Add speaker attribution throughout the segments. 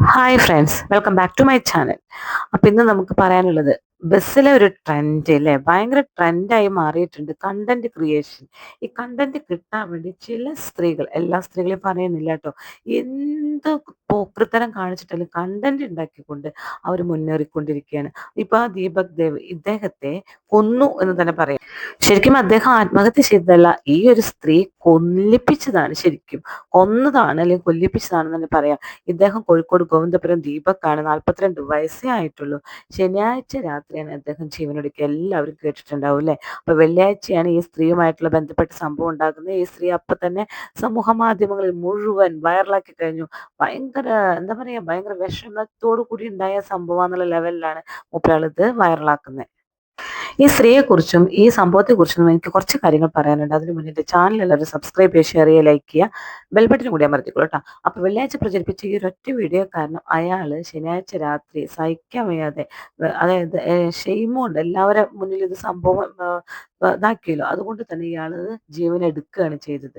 Speaker 1: Hi friends welcome back to my channel അപ്പം ഇന്ന് നമുക്ക് പറയാനുള്ളത് ബസ്സിലെ ഒരു ട്രെൻഡ് അല്ലേ ഭയങ്കര ട്രെൻഡായി മാറിയിട്ടുണ്ട് കണ്ടന്റ് ക്രിയേഷൻ ഈ കണ്ടന്റ് കിട്ടാൻ വേണ്ടി ചില സ്ത്രീകൾ എല്ലാ സ്ത്രീകളെയും പറയുന്നില്ല കേട്ടോ എന്ത് പോക്കൃത്തരം കാണിച്ചിട്ടാലും കണ്ടന്റ് ഉണ്ടാക്കിക്കൊണ്ട് അവർ മുന്നേറിക്കൊണ്ടിരിക്കുകയാണ്. ഇപ്പൊ ആ ദീപക് ദേവ് ഇദ്ദേഹത്തെ കൊന്നു എന്ന് തന്നെ പറയാം. ശരിക്കും അദ്ദേഹം ആത്മഹത്യ ചെയ്തതല്ല ഈ ഒരു സ്ത്രീ കൊല്ലിപ്പിച്ചതാണ് ശരിക്കും. കൊന്നതാണ് അല്ലെങ്കിൽ കൊല്ലിപ്പിച്ചതാണെന്ന് തന്നെ പറയാം. ഇദ്ദേഹം കോഴിക്കോട് ഗോവിന്ദപുരം ആണ്. നാൽപ്പത്തിരണ്ട് വയസ്സേ ആയിട്ടുള്ളൂ. ശനിയാഴ്ച രാത്രിയാണ് അദ്ദേഹം ജീവനൊടുക്കുക എല്ലാവരും കേട്ടിട്ടുണ്ടാവും അല്ലേ അപ്പൊ വെള്ളിയാഴ്ചയാണ് ഈ സ്ത്രീയുമായിട്ടുള്ള ബന്ധപ്പെട്ട സംഭവം ഉണ്ടാകുന്നത് ഈ സ്ത്രീ അപ്പൊ തന്നെ സമൂഹ മാധ്യമങ്ങളിൽ മുഴുവൻ വൈറലാക്കി കഴിഞ്ഞു. ഭയങ്കര എന്താ പറയാ ഭയങ്കര വിഷമത്തോടു കൂടി ഉണ്ടായ സംഭവം എന്നുള്ള ലെവലിലാണ് മുപ്പയാളിത് വൈറലാക്കുന്നത്. ഈ സ്ത്രീയെക്കുറിച്ചും ഈ സംഭവത്തെക്കുറിച്ചും എനിക്ക് കുറച്ച് കാര്യങ്ങൾ പറയാനുണ്ട്. അതിന് മുന്നേ എന്റെ ചാനൽ എല്ലാവരും സബ്സ്ക്രൈബ് ചെയ്യുക ഷെയർ ചെയ്യുക ലൈക്ക് ചെയ്യുക. ബെൽ ബട്ടൺ കൂടി അമർത്തിക്കോളൂ കേട്ടോ. അപ്പോൾ വെള്ളിയാഴ്ച പ്രചരിപ്പിച്ച ഈ ഒരൊറ്റ വീഡിയോ കാരണം അയാൾ ശനിയാഴ്ച രാത്രി സഹിക്കാൻ വയ്യാതെ അതായത് ഷെയ്മുണ്ട് എല്ലാവരുടെ മുന്നിൽ ഇത് സംഭവം ഇതാക്കിയല്ലോ. അതുകൊണ്ട് തന്നെ ഇയാൾ ജീവൻ എടുക്കുകയാണ് ചെയ്തത്.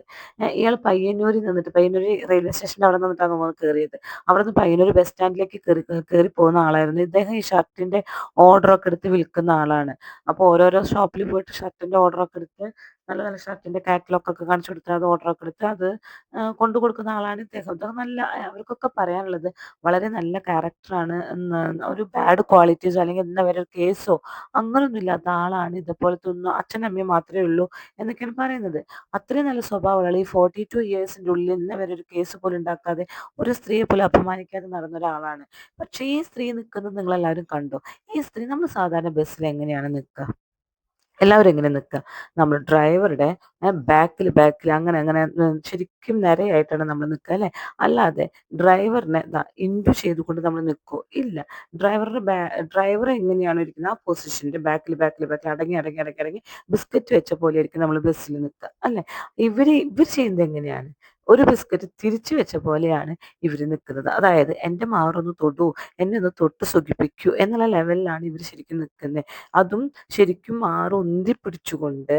Speaker 1: ഇയാൾ പയ്യന്നൂരിൽ നിന്നിട്ട് പയ്യന്നൂർ റെയിൽവേ സ്റ്റേഷന്റെ അവിടെ നിന്നിട്ടാണ് നമ്മൾ കയറിയത്. അവിടെ നിന്ന് പയ്യന്നൂർ ബസ് സ്റ്റാൻഡിലേക്ക് കയറി കയറി പോകുന്ന ആളായിരുന്നു. ഇദ്ദേഹം ഈ ഷർട്ടിന്റെ ഓർഡറൊക്കെ എടുത്ത് വിൽക്കുന്ന ആളാണ്. അപ്പോൾ ഓരോരോ ഷോപ്പിൽ പോയിട്ട് ഷർട്ടിന്റെ ഓർഡറൊക്കെ എടുത്ത് നല്ല നല്ല ഷർട്ടിന്റെ കാറ്റലോഗ് ഒക്കെ കാണിച്ചു കൊടുത്ത് അത് ഒക്കെ എടുത്ത് അത് കൊണ്ടു കൊടുക്കുന്ന ആളാണ് ഇദ്ദേഹം. അതൊക്കെ നല്ല അവർക്കൊക്കെ പറയാനുള്ളത് വളരെ നല്ല ക്യാരക്ടറാണ് ഒരു ബാഡ് ക്വാളിറ്റീസ് അല്ലെങ്കിൽ എന്താ പറയുക കേസോ അങ്ങനൊന്നും ഇല്ലാത്ത ആളാണ് ഇതുപോലത്തെ ഒന്നും അച്ഛനമ്മയും മാത്രമേ ഉള്ളൂ എന്നൊക്കെയാണ് പറയുന്നത്. അത്രയും നല്ല സ്വഭാവമുള്ള ഈ ഫോർട്ടി ടു ഇയേഴ്സിന്റെ ഉള്ളിൽ ഇന്ന് വരെ ഒരു കേസ് പോലും ഉണ്ടാക്കാതെ ഒരു സ്ത്രീയെ പോലും അപമാനിക്കാതെ നടന്ന ഒരാളാണ്. പക്ഷേ ഈ സ്ത്രീ നിൽക്കുന്നത് നിങ്ങൾ എല്ലാവരും കണ്ടോ? ഈ സ്ത്രീ നമ്മൾ സാധാരണ ബസ്സിൽ എങ്ങനെയാണ് നിൽക്കുക? എല്ലാവരും ഇങ്ങനെ നിൽക്കുക നമ്മൾ ഡ്രൈവറുടെ ബാക്കിൽ ബാക്കിൽ അങ്ങനെ അങ്ങനെ ശരിക്കും നിരയായിട്ടാണ് നമ്മൾ നിൽക്കുക അല്ലേ? അല്ലാതെ ഡ്രൈവറിനെ ഇൻഡു ചെയ്തുകൊണ്ട് നമ്മൾ നിൽക്കുമോ ഇല്ല. ഡ്രൈവറുടെ ബാ ഡ്രൈവർ എങ്ങനെയാണോ ഇരിക്കുന്നത് ആ പൊസിഷന്റെ ബാക്കിൽ ബാക്കിൽ ബാക്കിൽ അടങ്ങി അടങ്ങി അടങ്ങി അടങ്ങി ബിസ്ക്കറ്റ് വെച്ച പോലെ ആയിരിക്കും നമ്മൾ ബസ്സിൽ നിൽക്കുക അല്ലേ? ഇവർ ഇവർ ചെയ്യുന്നത് എങ്ങനെയാണ്? ഒരു ബിസ്ക്കറ്റ് തിരിച്ചു വെച്ച പോലെയാണ് ഇവർ നിൽക്കുന്നത് അതായത് എന്റെ മാറൊന്ന് തൊടൂ എന്നെ ഒന്ന് തൊട്ട് സുഖിപ്പിക്കൂ എന്നുള്ള ലെവലിലാണ് ഇവർ ശരിക്കും നിൽക്കുന്നത് അതും ശരിക്കും മാറ് ഉന്തി പിടിച്ചുകൊണ്ട്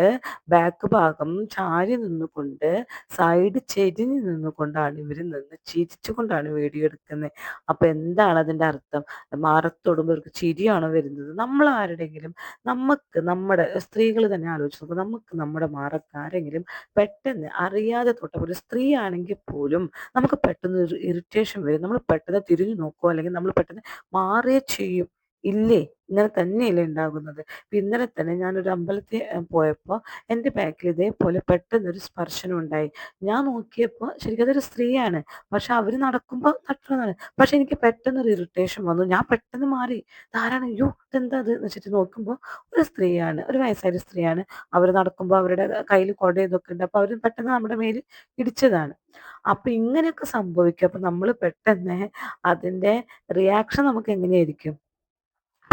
Speaker 1: ബാക്ക് ഭാഗം ചാരി നിന്നുകൊണ്ട് സൈഡ് ചെരിഞ്ഞ് നിന്നുകൊണ്ടാണ് ഇവർ നിന്ന് ചിരിച്ചുകൊണ്ടാണ് വീഡിയോ എടുക്കുന്നത് അപ്പോൾ എന്താണ് അതിന്റെ അർത്ഥം? മാറത്തൊടുമ്പോൾ ഇവർക്ക് ചിരിയാണോ വരുന്നത്? നമ്മൾ ആരുടെങ്കിലും നമുക്ക് നമ്മുടെ സ്ത്രീകൾ തന്നെ ആലോചിച്ച് നമുക്ക് നമ്മുടെ മാറക്കാരെങ്കിലും പെട്ടെന്ന് അറിയാതെ തൊട്ടപ്പോൾ ഒരു സ്ത്രീ ആണെങ്കിൽ പോലും നമുക്ക് പെട്ടെന്ന് ഒരു ഇറിറ്റേഷൻ വരും. നമ്മൾ പെട്ടെന്ന് തിരിഞ്ഞു നോക്കുക അല്ലെങ്കിൽ നമ്മൾ പെട്ടെന്ന് മാറുകയോ ചെയ്യും. ഇല്ലേ? ഇങ്ങനെ തന്നെയല്ലേ ഉണ്ടാകുന്നത്. ഇന്നലെ തന്നെ ഞാനൊരു അമ്പലത്തിൽ പോയപ്പോൾ എന്റെ ബാക്കിൽ ഇതേപോലെ പെട്ടെന്നൊരു സ്പർശനം ഉണ്ടായി. ഞാൻ നോക്കിയപ്പോൾ ശരിക്കും അതൊരു സ്ത്രീയാണ്. പക്ഷെ അവർ നടക്കുമ്പോൾ തട്ടുന്നതാണ് പക്ഷെ എനിക്ക് പെട്ടെന്നൊരു ഇറിറ്റേഷൻ വന്നു. ഞാൻ പെട്ടെന്ന് മാറി. ധാരാളം അയ്യോ ഇതെന്താ അത് എന്ന് വെച്ചിട്ട് നോക്കുമ്പോൾ ഒരു സ്ത്രീയാണ്. ഒരു വയസ്സായ സ്ത്രീയാണ്. അവർ നടക്കുമ്പോൾ അവരുടെ കയ്യിൽ കൊട ഇതൊക്കെ ഉണ്ട്. അപ്പോൾ അവർ പെട്ടെന്ന് നമ്മുടെ മേൽ ഇടിച്ചതാണ്. അപ്പൊ ഇങ്ങനെയൊക്കെ സംഭവിക്കും. അപ്പൊ നമ്മൾ പെട്ടെന്ന് അതിന്റെ റിയാക്ഷൻ നമുക്ക് എങ്ങനെയായിരിക്കും?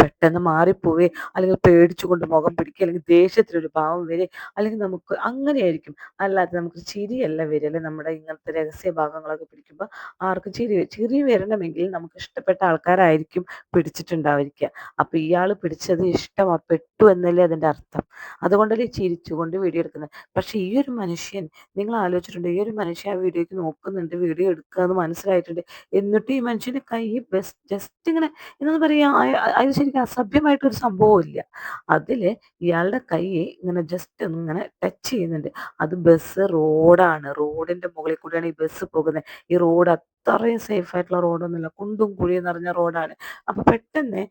Speaker 1: പെട്ടെന്ന് മാറിപ്പോവേ അല്ലെങ്കിൽ പേടിച്ചുകൊണ്ട് മുഖം പിടിക്കുക അല്ലെങ്കിൽ ദേഷ്യത്തിലൊരു ഭാവം വരെ അല്ലെങ്കിൽ നമുക്ക് അങ്ങനെയായിരിക്കും. അല്ലാതെ നമുക്ക് ചിരിയല്ല വരിക അല്ലെങ്കിൽ നമ്മുടെ ഇങ്ങനത്തെ രഹസ്യ ഭാഗങ്ങളൊക്കെ പിടിക്കുമ്പോൾ ആർക്കും ചിരി. ചിരി വരണമെങ്കിൽ നമുക്ക് ഇഷ്ടപ്പെട്ട ആൾക്കാരായിരിക്കും പിടിച്ചിട്ടുണ്ടായിരിക്കുക. അപ്പൊ ഇയാൾ പിടിച്ചത് ഇഷ്ടമാ പെട്ടു എന്നല്ലേ അതിന്റെ അർത്ഥം. അതുകൊണ്ടല്ലേ ചിരിച്ചുകൊണ്ട് വീഡിയോ എടുക്കുന്നത്. പക്ഷെ ഈ ഒരു മനുഷ്യൻ നിങ്ങൾ ആലോചിച്ചിട്ടുണ്ട് ഈ ഒരു മനുഷ്യൻ ആ വീഡിയോക്ക് നോക്കുന്നുണ്ട് വീഡിയോ എടുക്കുക എന്ന് മനസ്സിലായിട്ടുണ്ട് എന്നിട്ട് ഈ മനുഷ്യന്റെ കൈ ബെസ്റ്റ് ജസ്റ്റ് ഇങ്ങനെ എന്താ പറയാ അത് ശരിക്കും അസഭ്യമായിട്ടൊരു സംഭവം ഇല്ല അതിൽ ഇയാളുടെ കൈ ഇങ്ങനെ ജസ്റ്റ് ഇങ്ങനെ ടച്ച് ചെയ്യുന്നുണ്ട്. അത് ബസ് റോഡാണ് റോഡിന്റെ മുകളിൽ കൂടിയാണ് ഈ ബസ് പോകുന്നത്. ഈ റോഡ് അത്രയും സേഫ് ആയിട്ടുള്ള റോഡൊന്നുമില്ല കുണ്ടും കുഴിയും നിറഞ്ഞ റോഡാണ് അപ്പൊ പെട്ടെന്ന്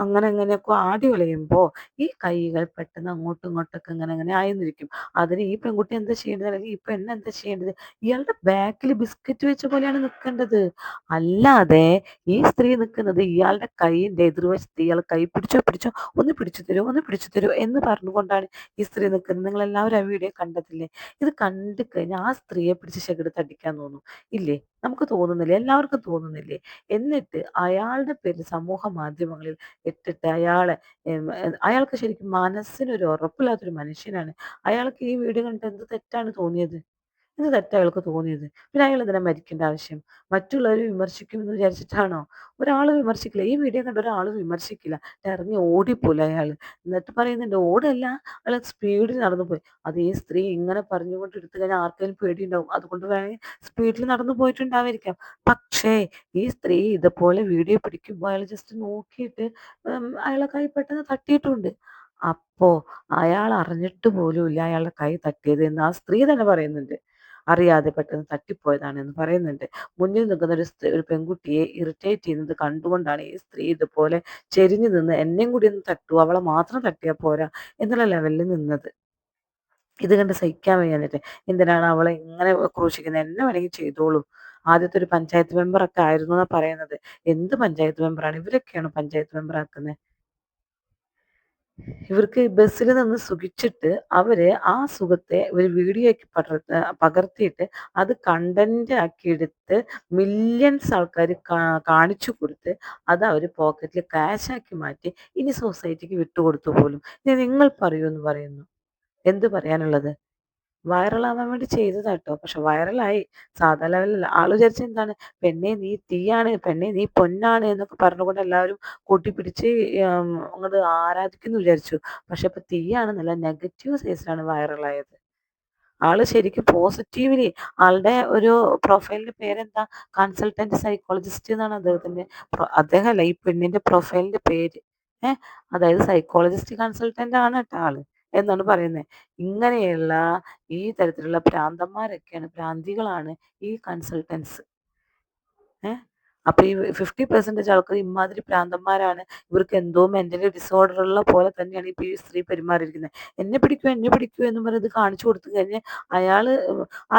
Speaker 1: അങ്ങനെ അങ്ങനെയൊക്കെ ആടി വളയുമ്പോ ഈ കൈകൾ പെട്ടെന്ന് അങ്ങോട്ടും ഇങ്ങോട്ടൊക്കെ ഇങ്ങനെ അങ്ങനെ ആയിരുന്നിരിക്കും അതിന് ഈ പെൺകുട്ടി എന്താ ചെയ്യേണ്ടത്? അല്ലെങ്കിൽ ഈ പെണ്ണ് എന്താ ചെയ്യേണ്ടത്? ഇയാളുടെ ബാക്കിൽ ബിസ്ക്കറ്റ് വെച്ച പോലെയാണ് നിൽക്കേണ്ടത് അല്ലാതെ ഈ സ്ത്രീ നിൽക്കുന്നത് ഇയാളുടെ കൈയിന്റെ എതിർവശത്ത് ഇയാൾ കൈ പിടിച്ചോ പിടിച്ചോ ഒന്ന് പിടിച്ചു തരുമോ ഒന്ന് പിടിച്ചു തരുമോ എന്ന് പറഞ്ഞുകൊണ്ടാണ് ഈ സ്ത്രീ നിൽക്കുന്നത് നിങ്ങൾ എല്ലാവരും ആ വീഡിയോ കണ്ടതില്ലേ? ഇത് കണ്ടു കഴിഞ്ഞാൽ ആ സ്ത്രീയെ പിടിച്ച് ശകടത്ത് അടിക്കാൻ തോന്നും. ഇല്ലേ? നമുക്ക് തോന്നുന്നില്ലേ എല്ലാവർക്കും തോന്നുന്നില്ലേ? എന്നിട്ട് അയാളുടെ പേര് സമൂഹ മാധ്യമങ്ങളിൽ ഇട്ടിട്ട് അയാളെ അയാൾക്ക് ശരിക്കും മനസ്സിനൊരു ഉറപ്പില്ലാത്തൊരു മനുഷ്യനാണ്. അയാൾക്ക് ഈ വീഡിയോ കണ്ടിട്ട് എന്ത് തെറ്റാണ് തോന്നിയത്? എന്ത് തെറ്റാ അയാൾക്ക് തോന്നിയത്? പിന്നെ അയാൾ ഇതിനെ മരിക്കേണ്ട ആവശ്യം? മറ്റുള്ളവർ വിമർശിക്കുമെന്ന് വിചാരിച്ചിട്ടാണോ? ഒരാൾ വിമർശിക്കില്ല. ഈ വീഡിയോ കണ്ട ഒരാൾ വിമർശിക്കില്ല. ഇറങ്ങി ഓടിപ്പോലെ അയാൾ. എന്നിട്ട് പറയുന്നുണ്ട് ഓടല്ല അയാൾ സ്പീഡിൽ നടന്നു പോയി. അത് ഈ സ്ത്രീ ഇങ്ങനെ പറഞ്ഞുകൊണ്ട് എടുത്തു കഴിഞ്ഞാൽ ആർക്കെങ്കിലും പേടിയുണ്ടാവും. അതുകൊണ്ട് വേണമെങ്കിൽ സ്പീഡിൽ നടന്നു പോയിട്ടുണ്ടാവായിരിക്കാം. പക്ഷേ ഈ സ്ത്രീ ഇതുപോലെ വീഡിയോ പിടിക്കുമ്പോൾ അയാൾ ജസ്റ്റ് നോക്കിയിട്ട് അയാളെ കൈ പെട്ടെന്ന് തട്ടിയിട്ടുണ്ട്. അപ്പോ അയാൾ അറിഞ്ഞിട്ട് പോലും ഇല്ല അയാളുടെ കൈ തട്ടിയത് എന്ന് ആ സ്ത്രീ തന്നെ പറയുന്നുണ്ട്. അറിയാതെ പെട്ടെന്ന് തട്ടിപ്പോയതാണ് എന്ന് പറയുന്നുണ്ട്. മുന്നിൽ നിൽക്കുന്ന ഒരു സ്ത്രീ ഒരു പെൺകുട്ടിയെ ഇറിറ്റേറ്റ് ചെയ്യുന്നത് കണ്ടുകൊണ്ടാണ് ഈ സ്ത്രീ ഇതുപോലെ ചെരിഞ്ഞു നിന്ന് എന്നെയും കൂടി ഒന്ന് തട്ടു അവളെ മാത്രം തട്ടിയാൽ പോരാ എന്നുള്ള ലെവലിൽ നിന്നത്. ഇത് കണ്ട് സഹിക്കാൻ വയ്യാന്നിട്ട് എന്തിനാണ് അവളെ ഇങ്ങനെ ക്രൂശിക്കുന്നത്? എന്നെ വേണമെങ്കിൽ ചെയ്തോളൂ. ആദ്യത്തെ ഒരു പഞ്ചായത്ത് മെമ്പറൊക്കെ ആയിരുന്നു എന്നാ പറയുന്നത്. എന്ത് പഞ്ചായത്ത് മെമ്പറാണ്? ഇവരൊക്കെയാണ് പഞ്ചായത്ത് മെമ്പർ ആക്കുന്നത്? ഇവർക്ക് ബസ്സിൽ നിന്ന് സുഖിച്ചിട്ട് അവർ ആ സുഖത്തെ ഒരു വീഡിയോയ്ക്ക് പടർ പകർത്തിയിട്ട് അത് കണ്ടന്റ് ആക്കി എടുത്ത് മില്യൺസ് ആൾക്കാർ കാണിച്ചു കൊടുത്ത് അത് അവർ പോക്കറ്റിൽ ക്യാഷ് ആക്കി മാറ്റി ഇനി സൊസൈറ്റിക്ക് വിട്ടുകൊടുത്തു പോലും. ഇനി നിങ്ങൾ പറയൂ എന്ന് പറയുന്നു. എന്ത് പറയാനുള്ളത്? വൈറലാവാൻ വേണ്ടി ചെയ്തതാട്ടോ. പക്ഷെ വൈറലായി. സാധാ ലെവലിൽ ആൾ വിചാരിച്ച എന്താണ്? പെണ്ണെ നീ തീയാണ്. പെണ്ണെ നീ പൊന്നാണ് എന്നൊക്കെ പറഞ്ഞുകൊണ്ട് എല്ലാവരും കൂട്ടിപ്പിടിച്ച് അങ്ങോട്ട് ആരാധിക്കുന്നു വിചാരിച്ചു. പക്ഷെ ഇപ്പൊ തീയാണ് നല്ല നെഗറ്റീവ് സൈസിലാണ് വൈറലായത്. ആൾ ശരിക്കും പോസിറ്റീവ്ലി. ആളുടെ ഒരു പ്രൊഫൈലിന്റെ പേരെന്താ? കൺസൾട്ടന്റ് സൈക്കോളജിസ്റ്റ് എന്നാണ് അദ്ദേഹത്തിന്റെ അദ്ദേഹമല്ല ഈ പെണ്ണിന്റെ പ്രൊഫൈലിന്റെ പേര്. ഏഹ് അതായത് സൈക്കോളജിസ്റ്റ് കൺസൾട്ടന്റ് ആണ് കേട്ടോ ആൾ. എന്നാണ് പറയുന്നത് ഇങ്ങനെയുള്ള ഈ തരത്തിലുള്ള ഭ്രാന്തന്മാരൊക്കെയാണ് ഭ്രാന്തികളാണ് ഈ കൺസൾട്ടൻസ് ഏഹ് അപ്പൊ ഈ ഫിഫ്റ്റി പെർസെന്റേജ് ആൾക്കാർ ഇമാതിരി ഭ്രാന്തന്മാരാണ് ഇവർക്ക് എന്തോ മെന്റൽ ഡിസോർഡർ ഉള്ള പോലെ തന്നെയാണ് ഇപ്പൊ ഈ സ്ത്രീ പെരുമാറിയിരിക്കുന്നത് എന്നെ പിടിക്കൂ എന്നെ പിടിക്കൂ എന്ന് പറഞ്ഞത് കാണിച്ചു കൊടുത്തു കഴിഞ്ഞ് അയാൾ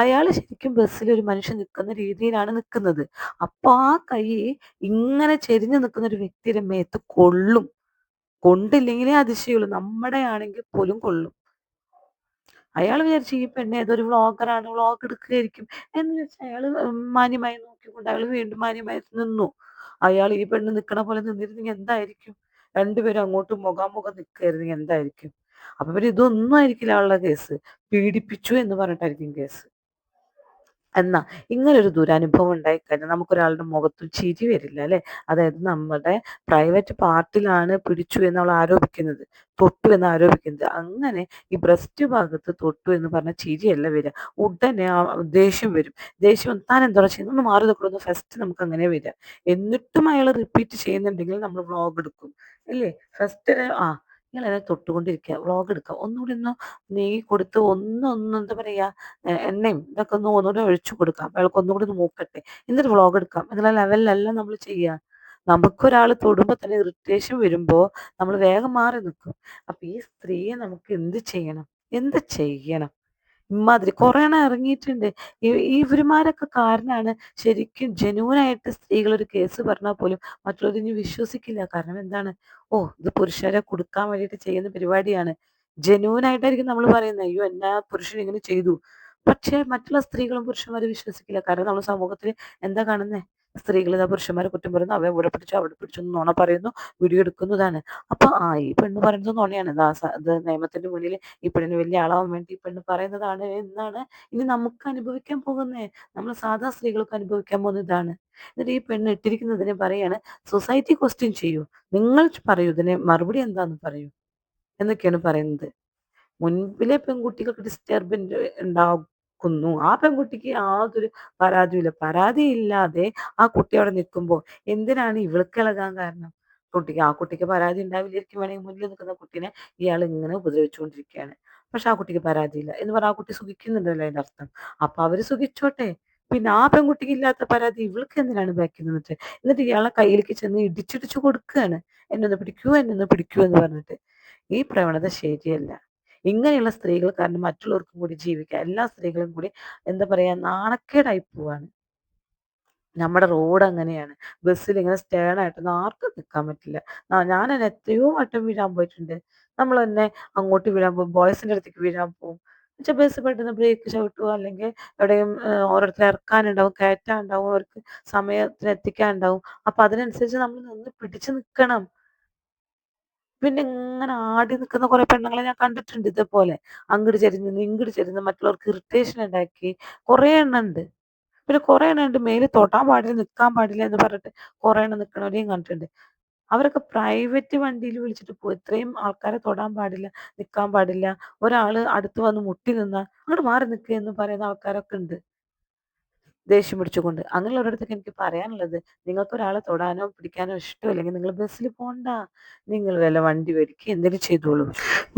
Speaker 1: അയാൾ ശരിക്കും ബസ്സിൽ ഒരു മനുഷ്യൻ നിൽക്കുന്ന രീതിയിലാണ് നിൽക്കുന്നത്. അപ്പൊ ആ കൈ ഇങ്ങനെ ചെരിഞ്ഞു നിൽക്കുന്ന ഒരു വ്യക്തിയുടെ മേത്ത് കൊള്ളും. കൊണ്ടില്ലെങ്കിലേ അതിശയുള്ളൂ. നമ്മുടെ ആണെങ്കിൽ പോലും കൊള്ളും. അയാൾ വിചാരിച്ചു ഈ പെണ്ണ് ഏതൊരു വ്ളോഗറാണ് വ്ളോഗ് എടുക്കുകയായിരിക്കും എന്ന് വെച്ച് അയാൾ മാന്യമായി നോക്കിക്കൊണ്ട് അയാൾ വീണ്ടും മാന്യമായി നിന്നു. അയാൾ ഈ പെണ്ണ് നിൽക്കണ പോലെ നിന്നിരുന്നെങ്കിൽ എന്തായിരിക്കും? രണ്ടുപേരും അങ്ങോട്ടും മുഖാമുഖം നിൽക്കുകയായിരുന്നെങ്കിൽ എന്തായിരിക്കും? അപ്പൊ പിന്നെ ഇതൊന്നും ആയിരിക്കില്ല അവളുടെ കേസ്. പീഡിപ്പിച്ചു എന്ന് പറഞ്ഞിട്ടായിരിക്കും കേസ്. എന്നാ ഇങ്ങനൊരു ദുരനുഭവം ഉണ്ടായി ഉണ്ടായിക്കഴിഞ്ഞാൽ നമുക്കൊരാളുടെ മുഖത്തിൽ ചിരി വരില്ല അല്ലെ? അതായത് നമ്മുടെ പ്രൈവറ്റ് പാർട്ടിലാണ് പിടിച്ചു എന്ന് അവൾ ആരോപിക്കുന്നത് തൊട്ടു എന്ന് ആരോപിക്കുന്നത്. അങ്ങനെ ഈ ബ്രസ്റ്റ് ഭാഗത്ത് തൊട്ടു എന്ന് പറഞ്ഞ ചിരിയല്ല വരിക. ഉടനെ ദേഷ്യം വരും. ദേഷ്യം താൻ എന്താ ചെയ്യുന്നത് ഒന്ന് മാറി നിൽക്കണമെന്ന് ഫസ്റ്റ് നമുക്ക് അങ്ങനെ വരിക. എന്നിട്ടും അയാൾ റിപ്പീറ്റ് ചെയ്യുന്നുണ്ടെങ്കിൽ നമ്മൾ വ്ളോഗ് എടുക്കും അല്ലേ? ഫസ്റ്റ് ആ ഇയാളെ തൊട്ടുകൊണ്ടിരിക്കുക. വ്ളോഗ് എടുക്കുക. ഒന്നുകൂടി ഒന്ന് നീങ്ങി കൊടുത്ത് ഒന്നൊന്ന് എന്താ പറയുക എണ്ണയും ഇതൊക്കെ ഒന്ന് ഒന്നുകൂടി ഒഴിച്ചു കൊടുക്കാം. അയാൾക്ക് ഒന്നുകൂടി ഒന്ന് മൂക്കട്ടെ. എന്നിട്ട് വ്ളോഗ് എടുക്കാം. എന്നുള്ള ലെവലിലല്ല നമ്മൾ ചെയ്യുക. നമുക്കൊരാൾ തൊടുമ്പോൾ തന്നെ ഇറിറ്റേഷൻ വരുമ്പോൾ നമ്മൾ വേഗം മാറി നിൽക്കും. അപ്പം ഈ സ്ത്രീയെ നമുക്ക് എന്ത് ചെയ്യണം? എന്ത് ചെയ്യണം? ഇമാതിരി കുറേ എണ്ണം ഇറങ്ങിയിട്ടുണ്ട്. ഇവരുമാരൊക്കെ കാരണമാണ് ശരിക്കും ജനുവനായിട്ട് സ്ത്രീകൾ ഒരു കേസ് പറഞ്ഞാൽ പോലും മറ്റുള്ളവർ ഇനി വിശ്വസിക്കില്ല. കാരണം എന്താണ്? ഓ ഇത് പുരുഷരെ കൊടുക്കാൻ വേണ്ടിയിട്ട് ചെയ്യുന്ന പരിപാടിയാണ്. ജനുവനായിട്ടായിരിക്കും നമ്മൾ പറയുന്നത് അയ്യോ എന്നാ പുരുഷൻ ഇങ്ങനെ ചെയ്തു? പക്ഷേ മറ്റുള്ള സ്ത്രീകളും പുരുഷന്മാരും വിശ്വസിക്കില്ല. കാരണം നമ്മൾ സമൂഹത്തിൽ എന്താ കാണുന്നത് സ്ത്രീകൾ ഇതാ പുരുഷന്മാരെ കുറ്റം പറയുന്നു അവയെ ഇവിടെ പിടിച്ചു അവിടെ പിടിച്ചു നുണ പറയുന്നു വീഡിയോ എടുക്കുന്നു ഇതാണ്. അപ്പൊ ആ ഈ പെണ്ണ് പറയുന്നത് നുണയാണ്. ഇത് നിയമത്തിന്റെ മുന്നിൽ ഈ പെണ്ണിന് വലിയ ആളാവാൻ വേണ്ടി ഈ പെണ്ണ് പറയുന്നതാണ് എന്നാണ് ഇനി നമുക്ക് അനുഭവിക്കാൻ പോകുന്നത്. നമ്മൾ സാധാ സ്ത്രീകൾക്ക് അനുഭവിക്കാൻ പോകുന്ന ഇതാണ്. എന്നിട്ട് ഈ പെണ്ണ് ഇട്ടിരിക്കുന്നതിനെ പറയാണ് സൊസൈറ്റി ക്വസ്റ്റ്യൻ ചെയ്യൂ. നിങ്ങൾ പറയൂ. ഇതിനെ മറുപടി എന്താന്ന് പറയൂ. എന്നൊക്കെയാണ് പറയുന്നത്. മുൻപിലെ പെൺകുട്ടികൾക്ക് ഡിസ്റ്റർബൻസ് ഉണ്ടാക്കുന്നു ആ പെൺകുട്ടിക്ക് യാതൊരു പരാതിയില്ല പരാതി ഇല്ലാതെ ആ കുട്ടി അവിടെ നിൽക്കുമ്പോൾ എന്തിനാണ് ഇവൾക്ക് ഇളകാൻ കാരണം? കുട്ടിക്ക് ആ കുട്ടിക്ക് പരാതി ഉണ്ടാവില്ലായിരിക്കും വേണമെങ്കിൽ മുന്നിൽ നിൽക്കുന്ന കുട്ടീനെ ഇയാൾ ഇങ്ങനെ ഉപദ്രവിച്ചുകൊണ്ടിരിക്കുകയാണ്. പക്ഷെ ആ കുട്ടിക്ക് പരാതിയില്ല എന്ന് പറഞ്ഞാൽ ആ കുട്ടി സുഖിക്കുന്നുണ്ടല്ലോ അതിന്റെ അർത്ഥം. അപ്പൊ അവർ സുഖിച്ചോട്ടെ. പിന്നെ ആ പെൺകുട്ടിക്ക് ഇല്ലാത്ത പരാതി ഇവൾക്ക് എന്തിനാണ് ബാക്കി നിന്നിട്ട് എന്നിട്ട് ഇയാളെ കയ്യിലേക്ക് ചെന്ന് ഇടിച്ചിടിച്ചു കൊടുക്കുകയാണ്. എന്നൊന്ന് പിടിക്കൂ എന്നൊന്ന് പിടിക്കൂ എന്ന് പറഞ്ഞിട്ട്. ഈ പ്രവണത ശരിയല്ല. ഇങ്ങനെയുള്ള സ്ത്രീകൾ കാരണം മറ്റുള്ളവർക്കും കൂടി ജീവിക്കാം. എല്ലാ സ്ത്രീകളും കൂടി എന്താ പറയാ നാണക്കേടായി പോവാണ്. നമ്മുടെ റോഡ് അങ്ങനെയാണ്. ബസ്സിൽ ഇങ്ങനെ സ്റ്റേൺ ആയിട്ടൊന്നും ആർക്കും നിൽക്കാൻ പറ്റില്ല. ഞാൻ തന്നെ എത്രയോ വട്ടം വീഴാൻ പോയിട്ടുണ്ട്. നമ്മൾ തന്നെ അങ്ങോട്ട് വീഴാൻ പോകും ബോയ്സിന്റെ അടുത്തേക്ക് വീഴാൻ പോകും. എന്നുവെച്ചാൽ ബസ് പെട്ടെന്ന് ബ്രേക്ക് ചവിട്ടുക അല്ലെങ്കിൽ എവിടെയും ഓരോരുത്തർ ഇറക്കാനുണ്ടാവും കയറ്റാനുണ്ടാവും അവർക്ക് സമയത്തിന് എത്തിക്കാനുണ്ടാവും. അപ്പൊ അതിനനുസരിച്ച് നമ്മൾ നിന്ന് പിടിച്ചു നിൽക്കണം പിന്നെ ഇങ്ങനെ ആടി നിൽക്കുന്ന കുറെ പെണ്ണുങ്ങളെ ഞാൻ കണ്ടിട്ടുണ്ട് ഇതേപോലെ. അങ്ങോട്ട് ചെരിഞ്ഞ് ഇങ്ങോട്ട് ചരിഞ്ഞ് മറ്റുള്ളവർക്ക് ഇറിറ്റേഷൻ ഉണ്ടാക്കി കുറേ എണ്ണം ഉണ്ട് പിന്നെ കുറേ എണ്ണം ഉണ്ട് മേൽ തൊടാൻ പാടില്ല നിൽക്കാൻ പാടില്ല എന്ന് പറഞ്ഞിട്ട് കുറേ എണ്ണം നിൽക്കണവരെയും കണ്ടിട്ടുണ്ട്. അവരൊക്കെ പ്രൈവറ്റ് വണ്ടിയിൽ വിളിച്ചിട്ട് പോകും ഇത്രയും ആൾക്കാരെ തൊടാൻ പാടില്ല നിൽക്കാൻ പാടില്ല. ഒരാൾ അടുത്ത് വന്ന് മുട്ടി നിന്നാൽ അങ്ങോട്ട് മാറി നിൽക്കുക എന്ന് പറയുന്ന ആൾക്കാരൊക്കെ ഉണ്ട് ദേഷ്യം പിടിച്ചുകൊണ്ട്. അങ്ങനെയുള്ളവരടുത്തൊക്കെ എനിക്ക് പറയാനുള്ളത് നിങ്ങൾക്ക് ഒരാളെ തൊടാനോ പിടിക്കാനോ ഇഷ്ടമില്ലെങ്കിൽ നിങ്ങൾ ബസ്സിൽ പോകണ്ട നിങ്ങൾ വല്ല വണ്ടി വരിക്കുക എന്തെങ്കിലും ചെയ്തോളൂ.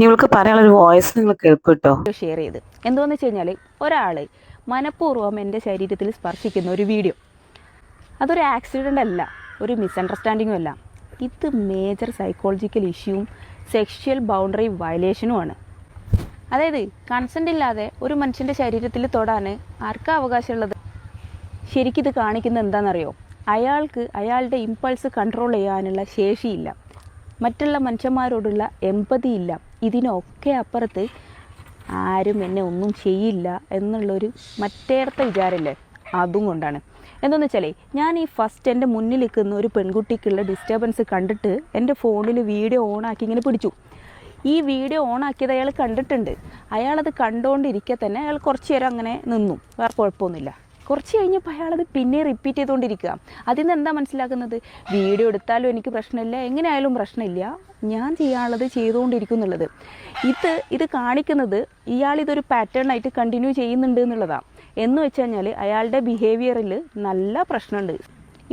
Speaker 1: നിങ്ങൾക്ക് പറയാനുള്ള ഒരു വോയിസ് നിങ്ങൾ കേൾക്കും കേട്ടോ.
Speaker 2: ഷെയർ ചെയ്ത്. എന്തോന്ന് വെച്ച് കഴിഞ്ഞാൽ ഒരാൾ മനഃപൂർവം എന്റെ ശരീരത്തിൽ സ്പർശിക്കുന്ന ഒരു വീഡിയോ അതൊരു ആക്സിഡന്റ് അല്ല ഒരു മിസ്അണ്ടർസ്റ്റാൻഡിങ്ങും അല്ല. ഇത് മേജർ സൈക്കോളജിക്കൽ ഇഷ്യൂവും സെക്ഷൽ ബൗണ്ടറി വയലേഷനുമാണ് അതായത് കൺസെന്റ് ഇല്ലാതെ ഒരു മനുഷ്യന്റെ ശരീരത്തിൽ തൊടാൻ ആർക്കാ അവകാശമുള്ളത്? ശരിക്കും ഇത് കാണിക്കുന്നത് എന്താണെന്നറിയോ? അയാൾക്ക് അയാളുടെ ഇമ്പൾസ് കൺട്രോൾ ചെയ്യാനുള്ള ശേഷിയില്ല. മറ്റുള്ള മനുഷ്യന്മാരോടുള്ള എമ്പതി ഇല്ല. ഇതിനൊക്കെ അപ്പുറത്ത് ആരും എന്നെ ഒന്നും ചെയ്യില്ല എന്നുള്ളൊരു മറ്റേടത്തെ വിചാരമില്ലേ? അതും കൊണ്ടാണ്. എന്താണെന്ന് വെച്ചാലേ ഞാൻ ഈ ഫസ്റ്റ് എന്റെ മുന്നിൽ നിൽക്കുന്ന ഒരു പെൺകുട്ടിക്കുള്ള ഡിസ്റ്റർബൻസ് കണ്ടിട്ട് എന്റെ ഫോണിൽ വീഡിയോ ഓണാക്കി ഇങ്ങനെ പിടിച്ചു. ഈ വീഡിയോ ഓണാക്കിയത് അയാൾ കണ്ടിട്ടുണ്ട്. അയാളത് കണ്ടുകൊണ്ടിരിക്കെ തന്നെ അയാൾ കുറച്ച് നേരം അങ്ങനെ നിന്നു. വേറെ കുഴപ്പമൊന്നുമില്ല. കുറച്ച് കഴിഞ്ഞപ്പോൾ അയാളത് പിന്നെ റിപ്പീറ്റ് ചെയ്തുകൊണ്ടിരിക്കുക. അതിൽ നിന്ന് എന്താ മനസ്സിലാക്കുന്നത്? വീഡിയോ എടുത്താലും എനിക്ക് പ്രശ്നമില്ല എങ്ങനെയായാലും പ്രശ്നമില്ല. ഞാൻ ചെയ്യാനുള്ളത് ചെയ്തുകൊണ്ടിരിക്കും ഇത് ഇത് കാണിക്കുന്നത് ഇയാൾ ഇതൊരു പാറ്റേൺ ആയിട്ട് കണ്ടിന്യൂ ചെയ്യുന്നുണ്ട് എന്നുള്ളതാണ് എന്ന് വെച്ച് കഴിഞ്ഞാൽ അയാളുടെ ബിഹേവിയറിൽ നല്ല പ്രശ്നമുണ്ട്.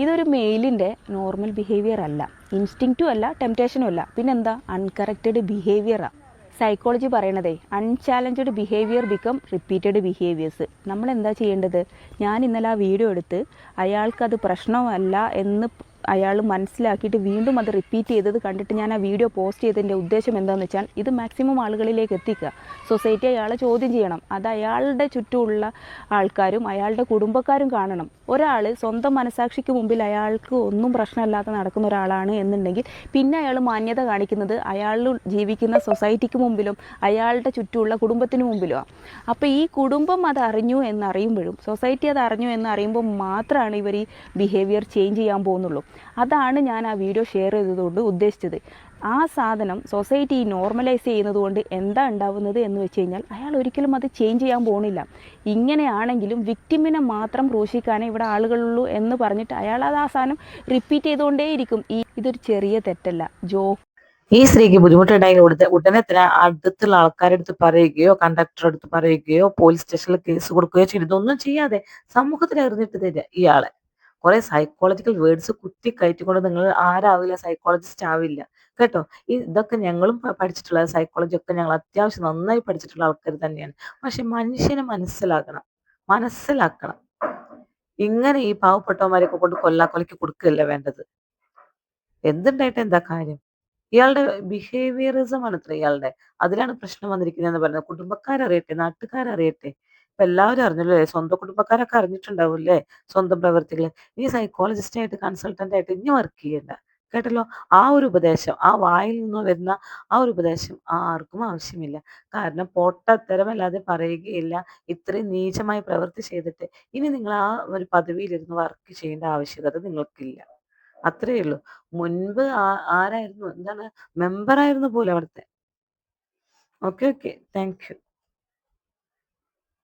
Speaker 2: ഇതൊരു മെയിലിന്റെ നോർമൽ ബിഹേവിയർ അല്ല. ഇൻസ്റ്റിങ്റ്റും അല്ല ടെംപ്റ്റേഷനും അല്ല. പിന്നെന്താ? അൺകറക്റ്റഡ് ബിഹേവിയറാണ് psychology പറയണതേ unchallenged behaviour become repeated behaviours നമ്മൾ എന്താ ചെയ്യേണ്ടത്? ഞാൻ ഇന്നലെ ആ വീഡിയോ എടുത്ത് അയാൾക്കത് പ്രശ്നമല്ല എന്ന് അയാൾ മനസ്സിലാക്കിയിട്ട് വീണ്ടും അത് റിപ്പീറ്റ് ചെയ്തത് കണ്ടിട്ട് ഞാൻ ആ വീഡിയോ പോസ്റ്റ് ചെയ്തതിന്റെ ഉദ്ദേശം എന്താണെന്ന് വെച്ചാൽ ഇത് മാക്സിമം ആളുകളിലേക്ക് എത്തിക്കുക. സൊസൈറ്റി അയാളെ ചോദ്യം ചെയ്യണം. അത് അയാളുടെ ചുറ്റുമുള്ള ആൾക്കാരും അയാളുടെ കുടുംബക്കാരും കാണണം. ഒരാൾ സ്വന്തം മനസാക്ഷിക്ക് മുമ്പിൽ അയാൾക്ക് ഒന്നും പ്രശ്നമില്ലാതെ നടക്കുന്ന ഒരാളാണ് എന്നുണ്ടെങ്കിൽ പിന്നെ അയാൾ മാന്യത കാണിക്കുന്നത് അയാൾ ജീവിക്കുന്ന സൊസൈറ്റിക്ക് മുമ്പിലും അയാളുടെ ചുറ്റുമുള്ള കുടുംബത്തിന് മുമ്പിലുമാണ് അപ്പോൾ ഈ കുടുംബം അത് അറിഞ്ഞു എന്നറിയുമ്പോഴും സൊസൈറ്റി അത് അറിഞ്ഞു എന്നറിയുമ്പോൾ മാത്രമാണ് ഇവർ ഈ ബിഹേവിയർ ചേഞ്ച് ചെയ്യാൻ പോകുന്നുള്ളൂ. അതാണ് ഞാൻ ആ വീഡിയോ ഷെയർ ചെയ്തതുകൊണ്ട് ഉദ്ദേശിച്ചത്. ആ സാധനം സൊസൈറ്റി നോർമലൈസ് ചെയ്യുന്നത് കൊണ്ട് എന്താ ഉണ്ടാവുന്നത് എന്ന് വെച്ച് കഴിഞ്ഞാൽ അയാൾ ഒരിക്കലും അത് ചേഞ്ച് ചെയ്യാൻ പോകുന്നില്ല ഇങ്ങനെയാണെങ്കിലും വിക്ടിമിനെ മാത്രം ക്രൂശിക്കാനേ ഇവിടെ ആളുകളുള്ളൂ എന്ന് പറഞ്ഞിട്ട് അയാൾ അത് ആ സാധനം റിപ്പീറ്റ് ചെയ്തുകൊണ്ടേയിരിക്കും. ഈ ഇതൊരു ചെറിയ തെറ്റല്ല. ജോ
Speaker 1: ഈ സ്ത്രീക്ക് ബുദ്ധിമുട്ടുണ്ടായി ഉടനെ തന്നെ അടുത്തുള്ള ആൾക്കാരുടെ അടുത്ത് പറയുകയോ കണ്ടക്ടറുടെ അടുത്ത് പറയുകയോ പോലീസ് സ്റ്റേഷനിൽ കേസ് കൊടുക്കുകയോ ഇതൊന്നും ചെയ്യാതെ സമൂഹത്തിൽ എറിഞ്ഞിട്ട് തരിക ഇയാളെ. കുറെ സൈക്കോളജിക്കൽ വേർഡ്സ് കുത്തി കയറ്റിക്കൊണ്ട് നിങ്ങൾ ആരാവില്ല സൈക്കോളജിസ്റ്റ് ആവില്ല. കേട്ടോ? ഇതൊക്കെ ഞങ്ങളും പഠിച്ചിട്ടുള്ള സൈക്കോളജി ഒക്കെ ഞങ്ങൾ അത്യാവശ്യം നന്നായി പഠിച്ചിട്ടുള്ള ആൾക്കാർ തന്നെയാണ്. പക്ഷെ മനുഷ്യനെ മനസ്സിലാക്കണം. മനസ്സിലാക്കണം. ഇങ്ങനെ ഈ പാവപ്പെട്ടവന്മാരെയൊക്കെ കൊണ്ട് കൊല്ലാക്കൊലയ്ക്ക് കൊടുക്കുകയല്ല വേണ്ടത്? എന്തുണ്ടായിട്ട് എന്താ കാര്യം? ഇയാളുടെ ബിഹേവിയറിസം ആണ് ഇത്ര ഇയാളുടെ. അതിലാണ് പ്രശ്നം വന്നിരിക്കുന്നതെന്ന് പറയുന്നത്. കുടുംബക്കാരറിയട്ടെ നാട്ടുകാരറിയട്ടെ ഇപ്പൊ എല്ലാവരും അറിഞ്ഞല്ലോ? അല്ലേ? സ്വന്തം കുടുംബക്കാരൊക്കെ അറിഞ്ഞിട്ടുണ്ടാവും അല്ലേ സ്വന്തം പ്രവൃത്തികൾ ഈ സൈക്കോളജിസ്റ്റ് ആയിട്ട് കൺസൾട്ടന്റ് ആയിട്ട് ഇനി വർക്ക് ചെയ്യണ്ട. കേട്ടല്ലോ? ആ ഒരു ഉപദേശം ആ വായിൽ നിന്ന് വരുന്ന ആ ഒരു ഉപദേശം ആർക്കും ആവശ്യമില്ല. കാരണം പൊട്ടത്തരമല്ലാതെ പറയുകയില്ല. ഇത്രയും നീചമായി പ്രവൃത്തി ചെയ്തിട്ട് ഇനി നിങ്ങൾ ആ ഒരു പദവിയിലിരുന്ന് വർക്ക് ചെയ്യേണ്ട ആവശ്യകത നിങ്ങൾക്കില്ല. അത്രയേ ഉള്ളൂ. മുൻപ് ആരായിരുന്നു? എന്താണ്? മെമ്പറായിരുന്നു പോലും അവിടുത്തെ. Okay okay thank you